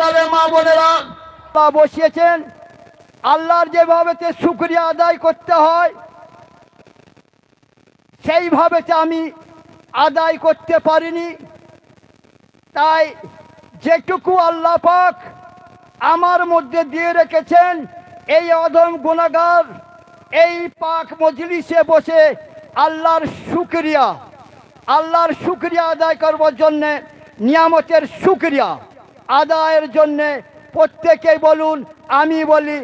তাহলে মা বোনেরা আল্লাহ বসিয়েছেন। আল্লাহর যেভাবে শুক্রিয়া আদায় করতে হয়, সেইভাবে আমি আদায় করতে পারিনি। তাই যেটুকু আল্লাহ পাক আমার মধ্যে দিয়ে রেখেছেন, এই অধম গুণাগার, এই পাক মজলিসে বসে আল্লাহর শুক্রিয়া আল্লাহর শুক্রিয়া আদায় করবার জন্যে নিয়ামতের শুক্রিয়া। আদায়ের জন্যে প্রত্যেকেই বলুন, আমি বলি,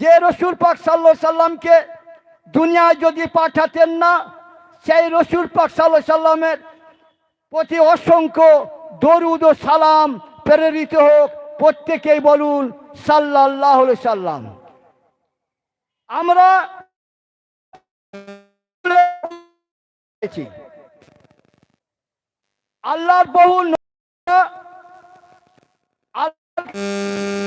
যে রসুল পাক সাল্লাহ সাল্লামকে দুনিয়ায় যদি পাঠাতেন না, সেই রসুল পাক সাল্লাহ সাল্লামের প্রতি অসংখ্য দরুদ ও সালাম প্রেরিত হোক, প্রত্যেকেই বলুন সাল্লাহ সাল্লাম। আমরা আল্লাহর বহু Thank you.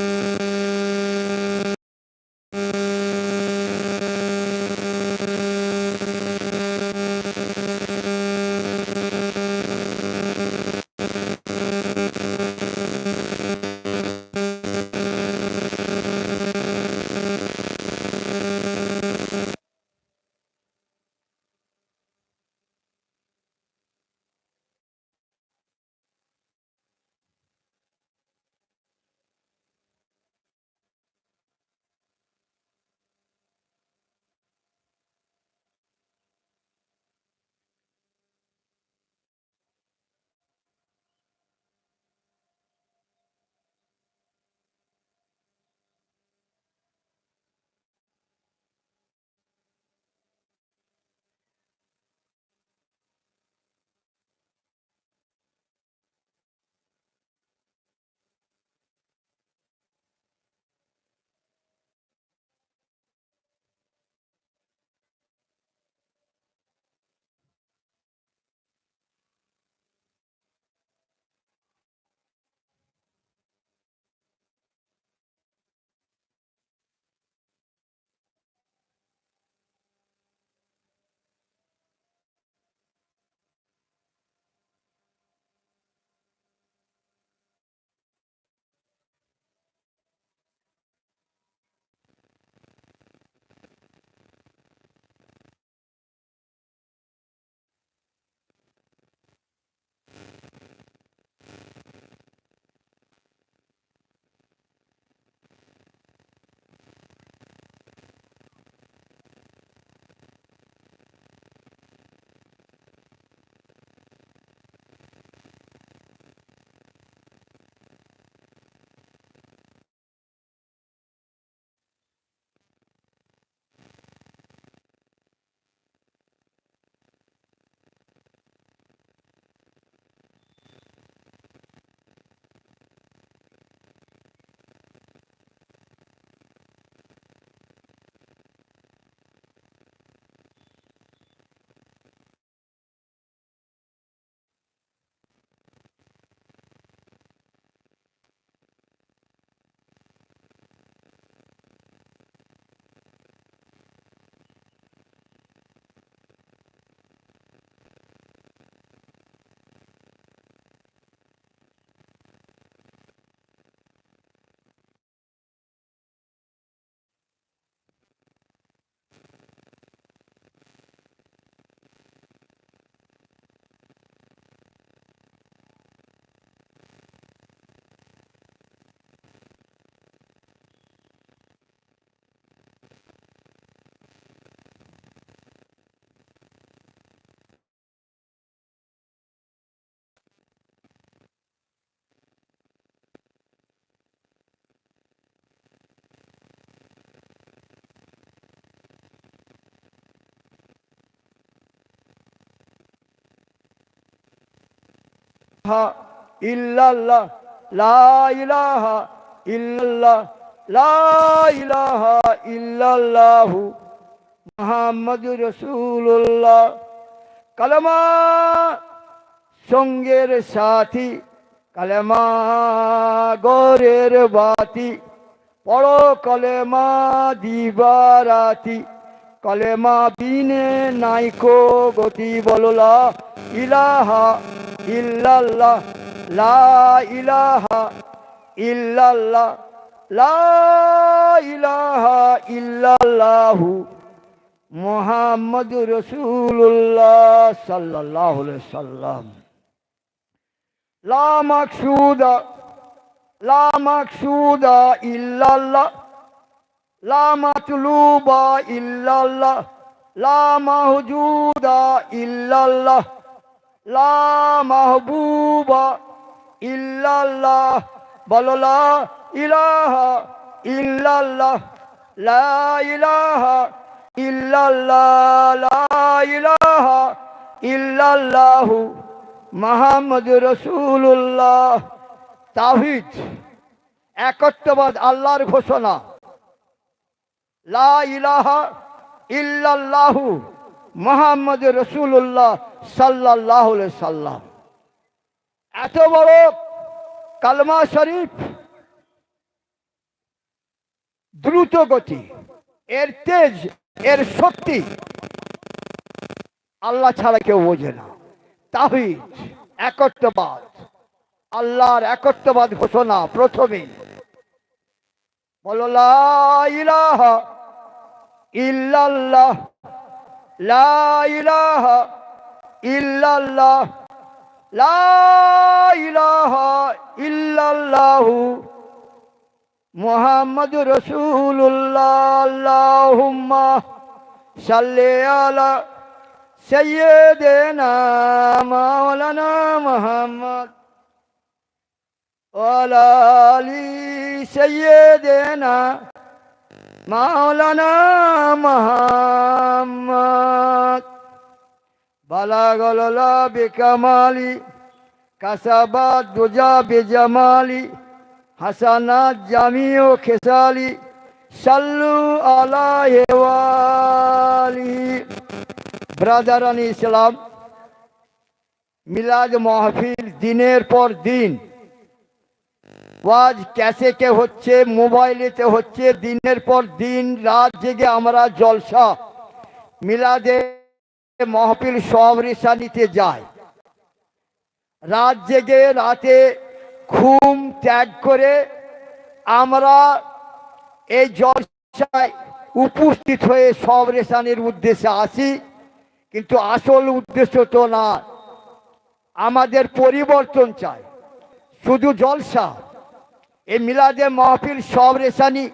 ইল্লাল্লাহ, লা ইলাহা ইল্লাল্লাহ, লা ইলাহা সঙ্গের সাথী, কালেমা গরের বাতি, পড়ো কলেমা দিবারাতি, কলেমা বিনে নাইকো গতি বললা ইলাহা ইল্লাল্লাহ লা ইলাহা ইল্লাল্লাহ লা ইলাহা ইল্লাল্লাহু মুহাম্মাদুর রাসূলুল্লাহ সাল্লাল্লাহু আলাইহি সাল্লাম লা মাকসুদা লা মাকসুদা ইল্লাল্লাহ লা মাতলুবা ইল্লাল্লাহ লা মাহজুদা ইল্লাল্লাহ লা মাহবুবা ইল্লাল্লাহ, বলো লা ইলাহা ইল্লাল্লাহ, লা ইলাহা ইল্লাল্লাহ, লা ইলাহা ইল্লাল্লাহ মুহাম্মদ রাসূলুল্লাহ। তাওহীদ, একত্ববাদ আল্লাহর ঘোষণা। লা ইলাহা ইল্লাল্লাহু মোহাম্মদ রসুল্লাহ সাল্লাহ সাল্লাম। এত বড় কালমা শরীফ দ্রুত গতি, এর তেজ, এর শক্তি আল্লাহ ছাড়া কেউ বোঝে না। তাহিদ, একত্ববাদ, আল্লাহর একত্ববাদ ঘোষণা প্রথমে। বলো ইল্লাল্লাহ। লা ইলাহা ইল্লাল্লাহ, লা ইলাহা ইল্লাল্লাহু মুহাম্মাদুর রাসূলুল্লাহ, আল্লাহুম্মা সাল্লি আলা সাইয়্যিদিনা মাওলানা মুহাম্মদ ওয়া আলা আলি মাওলানা মোহাম্মদ। বালাগলা বেকামালি, কাসাবাদ দোজা বেজামালি, হাসানাত জামি ও খেসালি, সাল্লু আলা হেওয়ালি ব্রাদারান ইসলাম, মিলাদ মাহফিল দিনের পর দিন। ওয়াজ ক্যাসেটে হচ্ছে, মোবাইলেতে হচ্ছে, দিনের পর দিন, রাত জেগে আমরা জলসা। মিলাদে মহফিল সব যায়। রাত জেগে রাতে ঘুম ত্যাগ করে আমরা এই জলসায় উপস্থিত হয়ে সব রেশানির উদ্দেশ্যে আসি। কিন্তু আসল উদ্দেশ্য তো না। আমাদের পরিবর্তন চাই। শুধু জলসা। এই মিলাদে মাহফিল সব রেশানি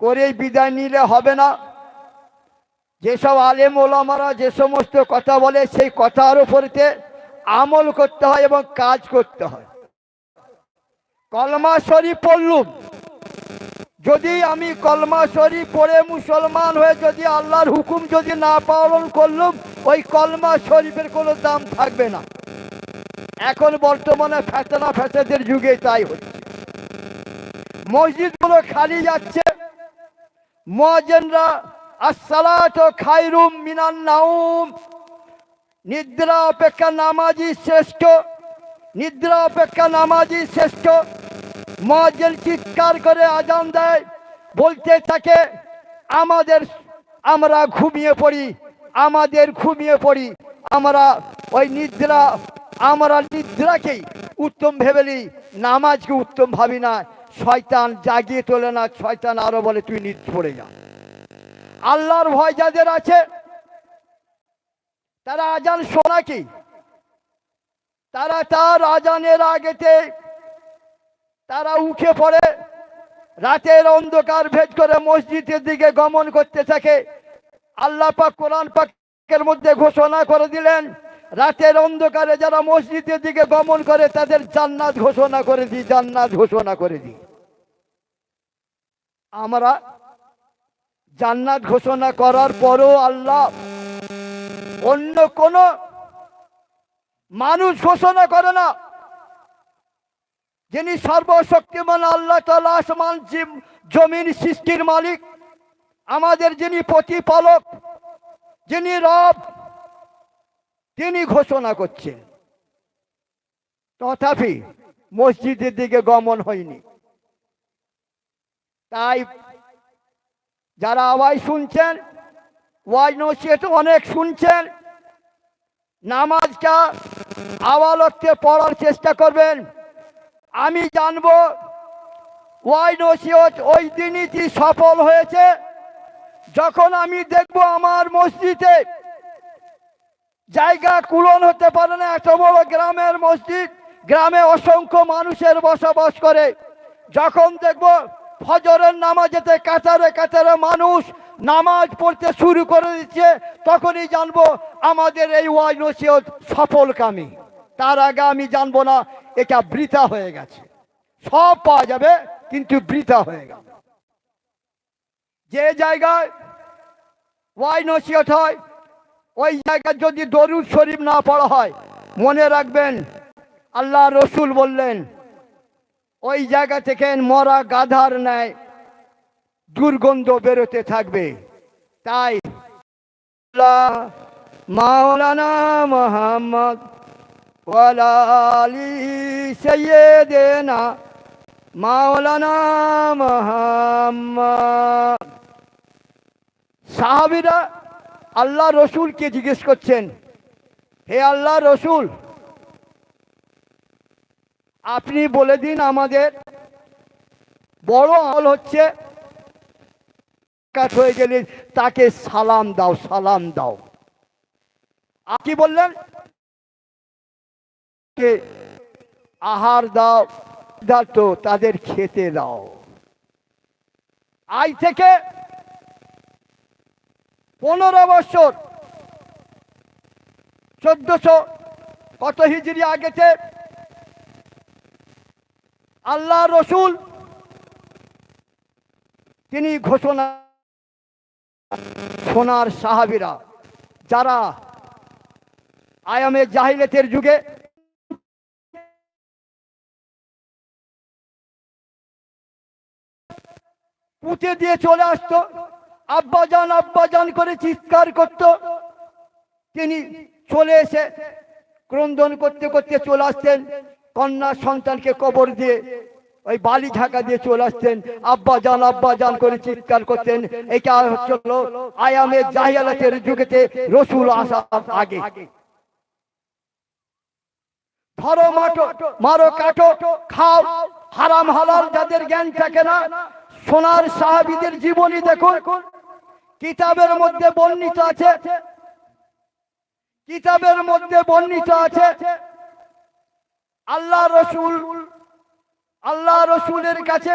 করেই বিদায় নিলে হবে না। যেসব আলেম ওলামারা যে সমস্ত কথা বলে, সেই কথার উপরেতে আমল করতে হয় এবং কাজ করতে হয়। কলমা শরীফ পড়লুম। যদি আমি কলমা শরীফ পড়ে মুসলমান হয়ে যদি আল্লাহর হুকুম যদি না পালন করলুম, ওই কলমা শরীফের কোনো দাম থাকবে না। এখন বর্তমানে ফ্যাতনা ফ্যাসাদের যুগে তাই হচ্ছে। মসজিদগুলো খালি যাচ্ছে। মজেনরা আসসালাত খাইরুম মিনান নিদ্রা অপেক্ষা নামাজি শ্রেষ্ঠ। নিদ্রা অপেক্ষা নামাজি শ্রেষ্ঠ। মজেন চিৎকার করে আজান দেয়, বলতে থাকে, আমাদের, আমরা ঘুমিয়ে পড়ি, আমাদের ঘুমিয়ে পড়ি, আমরা ওই নিদ্রা, আমরা নিদ্রাকেই উত্তম ভেবেলি নামাজকে উত্তম ভাবি না। শয়তান জাগিয়ে তোলে না, শয়তান আরও বলে, তুই নিদ পড়ে যা। আল্লাহর ভয় যাদের আছে, তারা আজান শোনা কি? তারা তার আজানের আগেতে, তারা উঠে পড়ে, রাতের অন্ধকার ভেদ করে মসজিদের দিকে গমন করতে থাকে। আল্লাহ পাক কোরআন পাকের মধ্যে ঘোষণা করে দিলেন, রাতের অন্ধকারে যারা মসজিদের দিকে গমন করে, তাদের জান্নাত ঘোষণা করে দিই, জান্নাত ঘোষণা করে দিই। আমরা জান্নাত ঘোষণা করার পরও আল্লাহ অন্য কোন মানুষ ঘোষণা করে না। যিনি সর্বশক্তিমান আল্লাহ তালা আসমান জিম- জমিন সৃষ্টির মালিক, আমাদের যিনি প্রতিপালক, যিনি রব, তিনি ঘোষণা করছেন। তথাপি মসজিদের দিকে গমন হয়নি। তাই যারা আওয়াজ শুনছেন, ওয়াজ নসিহত অনেক শুনছেন, নামাজটা আওয়ালককে পড়ার চেষ্টা করবেন। আমি জানব ওয়াই নসিহত ওই দিনই কি সফল হয়েছে। যখন আমি দেখব আমার মসজিদে জায়গা কুলন হতে পারে না, এত বড় গ্রামের মসজিদ, গ্রামে অসংখ্য মানুষের বসবাস করে। যখন দেখব ফজরের নামাজেতে কাতারে কাতারে মানুষ নামাজ পড়তে শুরু করে দিচ্ছে, তখনই জানব আমাদের এই ওয়াজ নসিহত সফলকামী। তার আগে আমি জানব না, এটা বৃথা হয়ে গেছে। সব পাওয়া যাবে, কিন্তু বৃথা হয়ে গেল। যে জায়গায় ওয়াই নসিহত হয়, ওই জায়গায় যদি দরুদ শরীফ না পড়া হয়, মনে রাখবেন, আল্লাহ রসুল বললেন ওই জায়গা থেকে মরা গাধার ন্যায় দুর্গন্ধ বেরোতে থাকবে। তাই মাওলানা মোহাম্মদ ওয়ালালি মাওলানা মোহাম্মদ। সাহাবিরা আল্লাহ রসুলকে জিজ্ঞেস করছেন, হে আল্লাহ রসুল আপনি বলে দিন আমাদের। বড় আমল হচ্ছে কাট হয়ে গেলে তাকে সালাম দাও সালাম দাও। আপনি বললেন? আহার দাও তো তাদের খেতে দাও। আজ থেকে পনেরো বছর, চোদ্দশো কত হিজড়ি আগেতে আল্লাহ রসুল, তিনি ঘোষণা সোনার সাহাবিরা, যারা আয়ামে জাহিলেতের যুগে পুঁতে দিয়ে চলে আসতো, আব্বাজান আব্বাজান করে চিৎকার করত, তিনি চলে এসে ক্রন্দন করতে করতে চলে আসতেন। কন্যা সন্তানকে কবর দিয়ে ওই বালি ঢাকা দিয়ে চলে আসতেন আব্বা জান আব্বা জান করে চিৎকার করতেন এটা হচ্ছিল আয়ামে জাহিয়ালাতের যুগেতে রসুল আসার আগে। মারো হারাম জ্ঞান থাকে না, সোনার সাহাবিদের জীবনী দেখুন। কিতাবের মধ্যে আছে। কিতাবের মধ্যে বর্ণিত আছে আল্লাহ রসুল, আল্লাহ রসুলের কাছে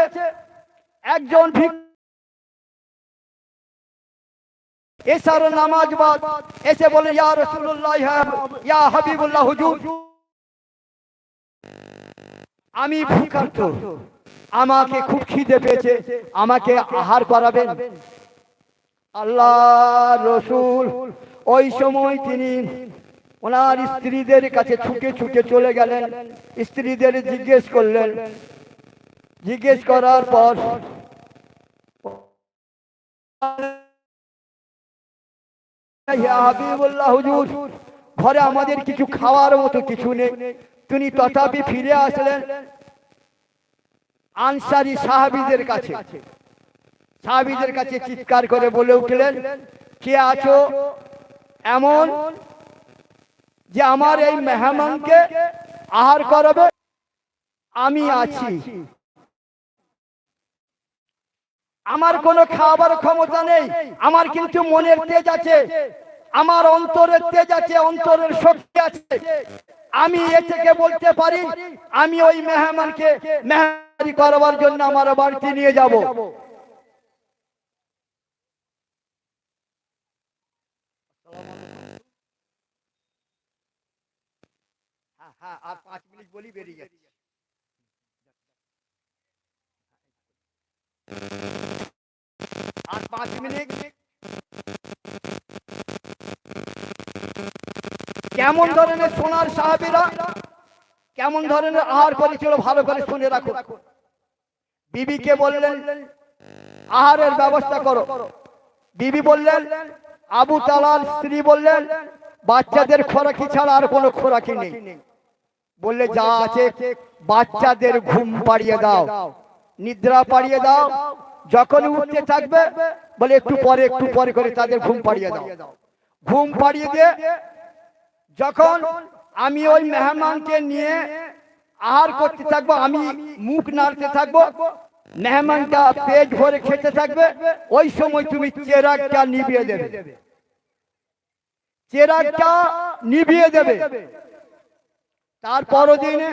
একজন ভিক এসার নামাজ বাদ, এসে বলে, ইয়া রসুল্লাহ ইয়া হাবিবুল্লাহ, হুজুর। আমি ভূখার্ত আমাকে খুব খিদে পেয়েছে। আমাকে আহার করাবেন। আল্লাহ রসুল, ওই সময় তিনি ওনার স্ত্রীদের কাছে ছুটে ছুটে চলে গেলেন। স্ত্রীদের জিজ্ঞেস করলেন। জিজ্ঞেস করার পর ঘরে আমাদের কিছু খাওয়ার মতো কিছু নেই। তিনি তথাপি ফিরে আসলেন আনসারি সাহাবিদের কাছে। সাহাবিদের কাছে চিৎকার করে বলে উঠলেন, কে আছো? এমন যে আমার এই মেহমানকে আহার করাবে আমি আছি। আমার কোনো খাবার ক্ষমতা নেই আমার কিন্তু মনের তেজ আছে আমার অন্তরের তেজ আছে অন্তরের শক্তি আছে। আমি এ থেকে বলতে পারি আমি ওই মেহমানকে মেহমানি করবার জন্য আমার বাড়িতে নিয়ে যাব। হ্যাঁ হ্যাঁ আর পাঁচ মিনিট বলি বেরিয়ে যাচ্ছে আর পাঁচ মিনিট। কেমন ধরনের সোনার সাহাবিরা? কেমন ধরনের আহার করেছিল ভালো করে শুনে রাখো। বিবিকে বললেন আহারের ব্যবস্থা করো। বিবি বললেন আবু তালাল স্ত্রী বললেন বাচ্চাদের খোরাকি ছাড়া আর কোনো খোরাকি নেই। বললে যা আছে বাচ্চাদের ঘুম পাড়িয়ে দাও নিদ্রা পাড়িয়ে দাও যখন উঠতে থাকবে বলে একটু পরে একটু পরে করে তাদের ঘুম পাড়িয়ে দাও। ঘুম পাড়িয়ে দিয়ে যখন আমি ওই মেহমানকে নিয়ে আহার করতে থাকব আমি মুখ নাড়তে থাকব মেহমানটা পেট ভরে খেতে থাকবে ওই সময় তুমি চেরাগটা নিভিয়ে দেবে। চেরাগটা নিভিয়ে দেবে। তারপরও দিনে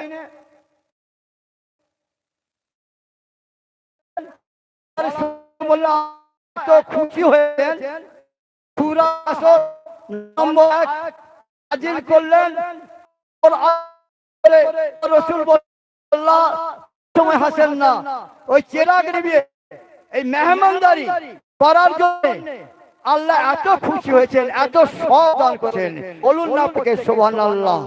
তো খুশি হয়েছেন। নম্বর এক হাজির করলেন। রসুল বললা সময় হাসেন না। ওই চেরাগ নিবিয়ে এই মেহমানদারি করার জন্য আল্লাহ এত খুশি হয়েছেন এত সব দান করেছেন। বলুন না আপনাকে সোহান আল্লাহ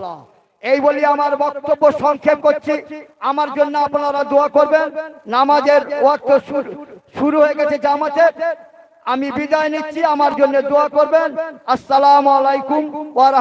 এই বলি আমার বক্তব্য সংক্ষেপ করছি। আমার জন্য আপনারা দোয়া করবেন। নামাজের শুরু- হয়ে গেছে জামাতের। আমি বিদায় নিচ্ছি। আমার জন্য দোয়া করবেন। আসসালামু আলাইকুম ওয়া